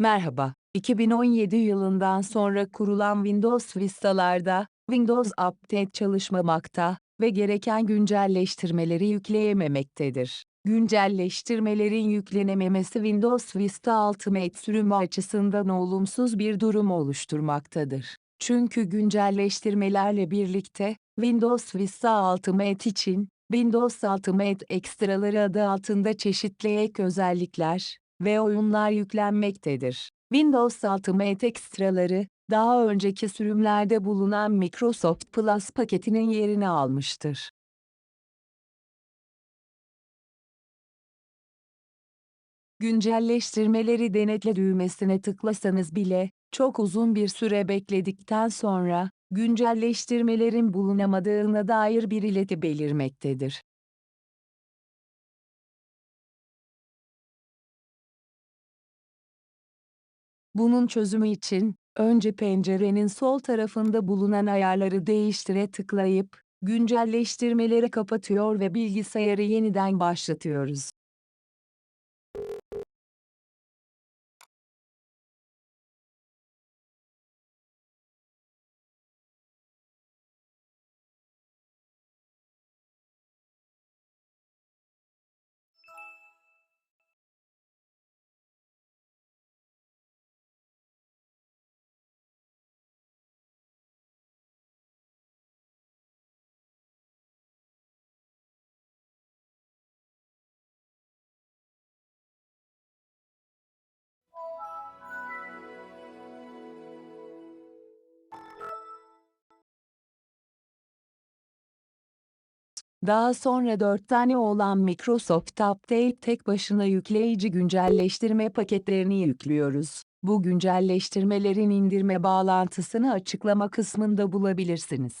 Merhaba, 2017 yılından sonra kurulan Windows Vista'larda, Windows Update çalışmamakta ve gereken güncelleştirmeleri yükleyememektedir. Güncelleştirmelerin yüklenememesi Windows Vista Ultimate sürümü açısından olumsuz bir durum oluşturmaktadır. Çünkü güncelleştirmelerle birlikte, Windows Vista Ultimate için, Windows Ultimate ekstraları adı altında çeşitli ek özellikler ve oyunlar yüklenmektedir. Windows Ultimate ekstraları, daha önceki sürümlerde bulunan Microsoft Plus paketinin yerini almıştır. Güncelleştirmeleri denetle düğmesine tıklasanız bile, çok uzun bir süre bekledikten sonra, güncelleştirmelerin bulunamadığına dair bir ileti belirmektedir. Bunun çözümü için, önce pencerenin sol tarafında bulunan ayarları değiştire tıklayıp, güncelleştirmeleri kapatıyor ve bilgisayarı yeniden başlatıyoruz. Daha sonra 4 tane olan Microsoft Update tek başına yükleyici güncelleştirme paketlerini yüklüyoruz. Bu güncelleştirmelerin indirme bağlantısını açıklama kısmında bulabilirsiniz.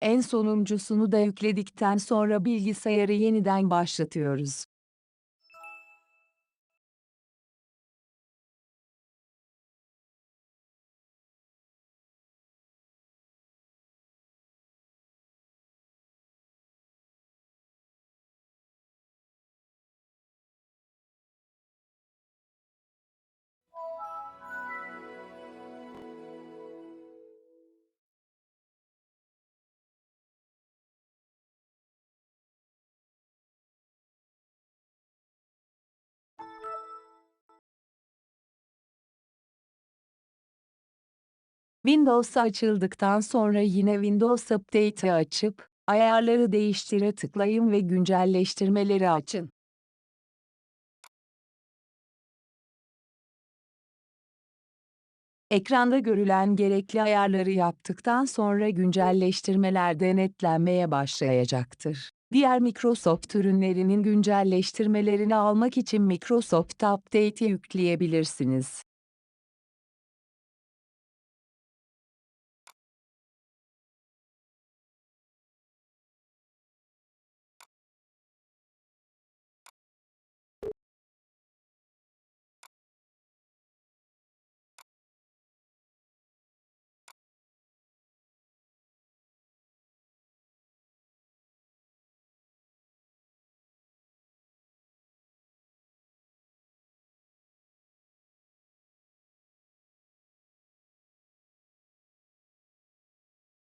En sonuncusunu da yükledikten sonra bilgisayarı yeniden başlatıyoruz. Windows açıldıktan sonra yine Windows Update'i açıp, ayarları değiştire tıklayın ve güncelleştirmeleri açın. Ekranda görülen gerekli ayarları yaptıktan sonra güncelleştirmeler denetlenmeye başlayacaktır. Diğer Microsoft ürünlerinin güncelleştirmelerini almak için Microsoft Update'i yükleyebilirsiniz.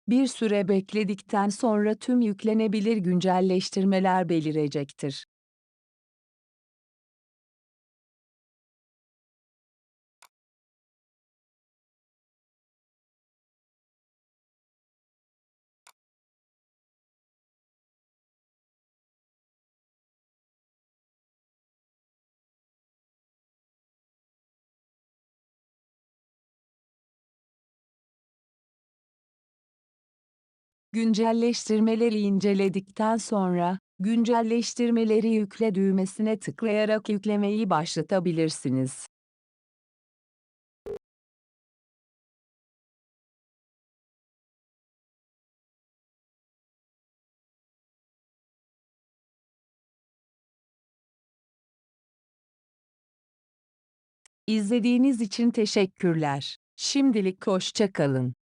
Bir süre bekledikten sonra tüm yüklenebilir güncelleştirmeler belirecektir. Güncelleştirmeleri inceledikten sonra, güncelleştirmeleri yükle düğmesine tıklayarak yüklemeyi başlatabilirsiniz. İzlediğiniz için teşekkürler. Şimdilik hoşça kalın.